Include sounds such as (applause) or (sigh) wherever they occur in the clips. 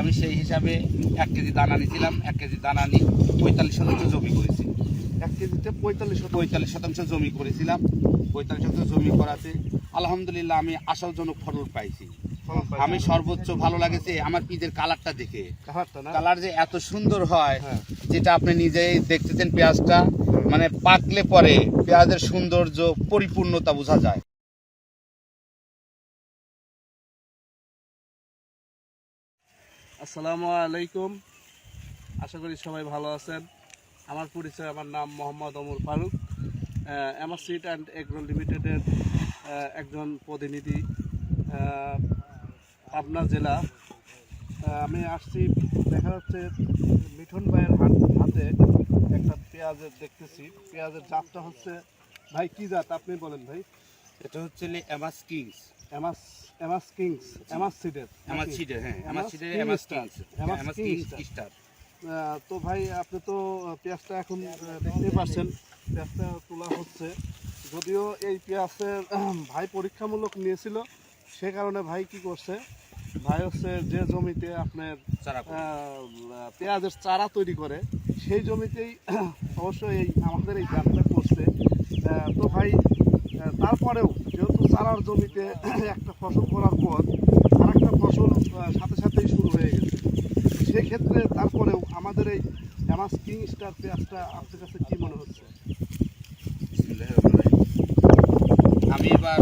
আমি সেই হিসাবে এক কেজি দানা নিয়েছিলাম এক কেজি দানা নিয়ে পঁয়তাল্লিশ শতাংশ জমি করেছি। এক কেজিতে পঁয়তাল্লিশ পঁয়তাল্লিশ শতাংশ জমি করেছিলাম। পঁয়তাল্লিশ শতাংশ জমি করাতে আলহামদুলিল্লাহ আমি আশাজনক ফলন পাইছি। আমি সর্বোচ্চ ভালো লাগেছে আমার পিদের কালারটা দেখে। কালার যে এত সুন্দর হয় হ্যাঁ। যেটা আপনি নিজেই দেখতেছেন পেঁয়াজটা মানে পাকলে পরে পেঁয়াজের সৌন্দর্য পরিপূর্ণতা বোঝা যায়। আসসালামু আলাইকুম। আশা করি সবাই ভালো আছেন। আমার পরিচয়, আমার নাম Mohammad Amar Faruk. Emar seed and agro লিমিটেডের একজন প্রতিনিধি পাবনা জেলা। আমি আসছি, দেখা যাচ্ছে মিঠুন ভাইয়ের হাত একটা পেঁয়াজের দেখতেছি। পেঁয়াজের জাতটা হচ্ছে, ভাই, কি জাত? আপনি বলেন ভাই। এটা হচ্ছে এমাস কিংস এমাস এমাস কিংস এমাস সিডের এমাস সিডের হ্যাঁ Emas সিডের king Emas kings Emas kings star. তো ভাই আপনি তো পেঁয়াজটা এখন আহ, দেখতেই পাচ্ছেন। পেঁয়াজটা তোলা হচ্ছে। যদিও এই পেঁয়াজের ভাই পরীক্ষামূলক নিয়েছিল সে কারণে ভাই কি করছে? ভাই হচ্ছে যে জমিতে আপনার পেঁয়াজের চারা তৈরি করে সেই জমিতেই অবশ্যই এই আমাদের এই গাছটা করছে। তো ভাই তারপরেও চারার জমিতে (clears throat) একটা ফসল করার পর আর একটা ফসল সাথে সাথেই শুরু হয়ে গেছে। সেক্ষেত্রে তারপরেও আমাদের এই অ্যামাস কিং স্টার পেঁয়াজটা আপনার কাছে কি মনে হচ্ছে? আমি এবার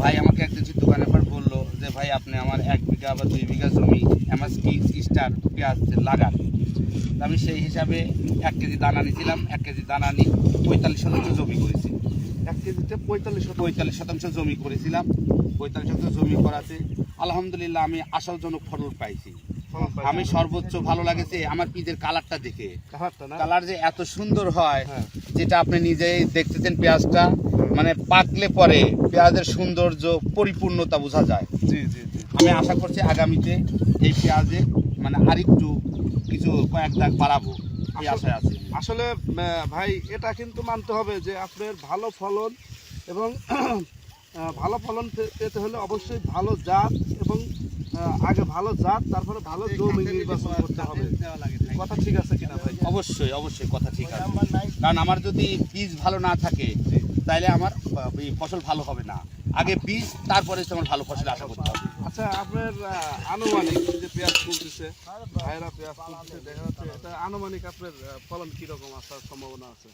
ভাই আমাকে একদিন সে দোকানের পর বলল যে, ভাই, আপনি আমার এক বিঘা বা দুই বিঘা জমি এমাস কিংস স্টার পেঁয়াজ লাগান। আমি সেই হিসাবে এক কেজি দানা নিয়েছিলাম এক কেজি দানা নিয়ে পঁয়তাল্লিশ শতাংশ জমি করেছি। এক কেজিতে পঁয়তাল্লিশ পঁয়তাল্লিশ শতাংশ জমি করেছিলাম। পঁয়তাল্লিশ শতাংশ জমি করাতে আলহামদুলিল্লাহ আমি আশাজনক ফলন পাইছি। আমি সর্বোচ্চ ভালো লাগেছে আমার পিদের কালারটা দেখে। না? কালার যে এত সুন্দর হয় হ্যাঁ। যেটা আপনি নিজেই দেখতেছেন পেঁয়াজটা মানে পাকলে পরে পেঁয়াজের সৌন্দর্য পরিপূর্ণতা বোঝা যায়। আমি আশা করছি আগামীতে এই পেঁয়াজে মানে আরেকটু কিছু কয়েক দাগ বাড়াবো এই আশায় আছে। আসলে ভাই এটা কিন্তু মানতে হবে যে আপনার ভালো ফলন এবং (clears throat) ভালো ফলন পেতে হলে অবশ্যই ভালো জাত এবং আগে ভালো জাত তারপরে ভালো জমি নির্বাচন করতে হবে। কথা ঠিক আছে কিনা ভাই? অবশ্যই অবশ্যই কথা ঠিক আছে। কারণ আমার যদি বীজ ভালো না থাকে তাহলে আমার ফসল ভালো হবে না। আগে বীজ তারপরে তোমার ভালো ফসল আশা করতে হবে। আচ্ছা আপনার আনুমানিক যে পেঁয়াজ তুলতেছে ভাইরা পেঁয়াজ তুলতেছে দেখা যাচ্ছে এটা আনুমানিক আপনার ফলন কীরকম আসার সম্ভাবনা আছে?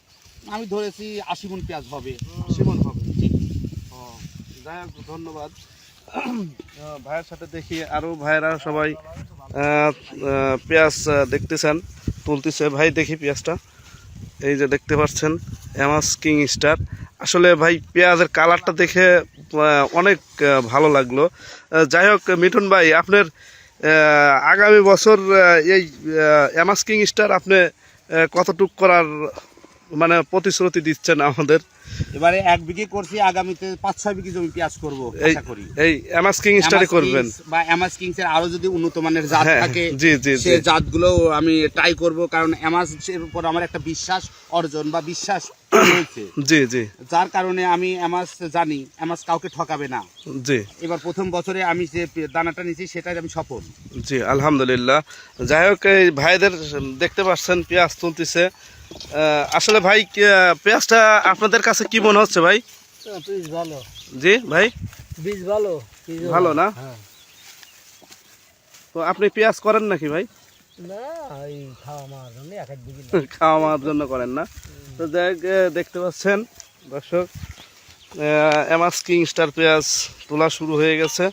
আমি ধরেছি আশি মন পেঁয়াজ হবে। সীমন হবে? ও, যাই হোক ধন্যবাদ। ভাইয়ের সাথে দেখি আরও ভাইয়েরা সবাই পেঁয়াজ দেখতেছেন তুলতেছে। ভাই দেখি পেঁয়াজটা। এই যে দেখতে পাচ্ছেন এমাস কিং স্টার। আসলে ভাই পেঁয়াজের কালারটা দেখে অনেক ভালো লাগল। যাই হোক, মিঠুন ভাই, আপনার আগামী বছর এই অ্যামাস্কিং স্টার আপনি কতটুক করার মানে প্রতিশ্রুতি দিচ্ছেন আমাদের। এবারে এক বিঘে করছি আগামীতে পাঁচ ছয় বিঘে জমি পেঁয়াজ করব এই আশা করি। এই এমাস কিং স্টারই করবেন। বা এমাস কিংস এর আরও যদি উন্নত মানের জাত হ্যাঁ, থাকে জি, জি, সে জি। জাতগুলো আমি ট্রাই করব কারণ এমাস এর উপর আমার একটা বিশ্বাস অর্জন বা বিশ্বাস রয়েছে। জি জি। যার কারণে আমি এমাস জানি এমাস কাউকে ঠকাবে না। জি। এবার প্রথম বছরে আমি যে দানাটা নিয়েছি সেটাই আমি সফল। জি আলহামদুলিল্লাহ। যাই হোক এই ভাইদের দেখতে পাচ্ছেন পেঁয়াজ তুলতেছে। আসলে ভাই পেঁয়াজটা আপনাদের কাছে কি মনে হচ্ছে ভাই? ভালো। জি ভাই? বীজ ভালো ভালো। না? হ্যাঁ। তো আপনি পেঁয়াজ করেন নাকি ভাই? খাওয়া মার (laughs) জন্য করেন না? তো দেখতে পাচ্ছেন দর্শক এমাস কিং স্টার পেঁয়াজ তোলা শুরু হয়ে গেছে।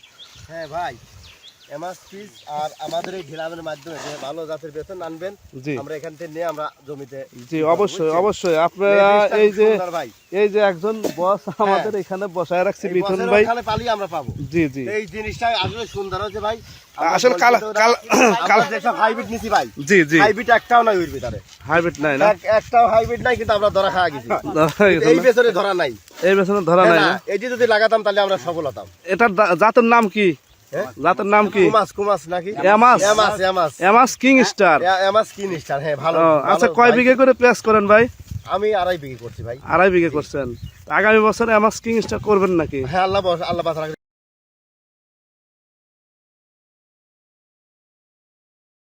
হ্যাঁ ভাই। এমাস পিস আর আমাদের এই ঢিলামের মাধ্যমে যে ভালো জাতের বেতন আনবেন আমরা এখান থেকে নিয়ে আমরা জমিতে জি অবশ্যই অবশ্যই। আপনারা এই যে এই যে একজন বস আমাদের এখানে বসায় রাখছি মিথুন ভাই। ওখানে পালি আমরা পাবো। জি জি। এই জিনিসটা আসলে সুন্দর হচ্ছে ভাই। আসলে কালা- বলতে তো কালা- আমরা কালা- যেসব হাইব্রিড নিছি ভাই। জি জি। হাইব্রিড একটাও নাই ওর ভিতরে। হাইব্রিড নাই না? একটাও হাইব্রিড নাই কিন্তু আমরা ধরা খাওয়া গেছি। (laughs) এই? ধরা নাই। এই ধরা নাই না, না? এটি যদি লাগাতাম তাহলে আমরা সফল হতাম এটার জাতের নাম কি? হ্যাঁ? জাতের নাম কি? কুমাস কুমাস নাকি? এমাস। এমাস এমাস। এমাস কিং স্টার। এমাস কি নিষ্ঠার হ্যাঁ ভালো আচ্ছা কয় বিঘে করে পেঁয়াজ করেন ভাই? আমি আড়াই বিঘে করছি ভাই। আড়াই বিঘে করছেন। আগামী বছর এমাস কিং স্টার করবেন নাকি? হ্যাঁ আল্লাহ আল্লাহ।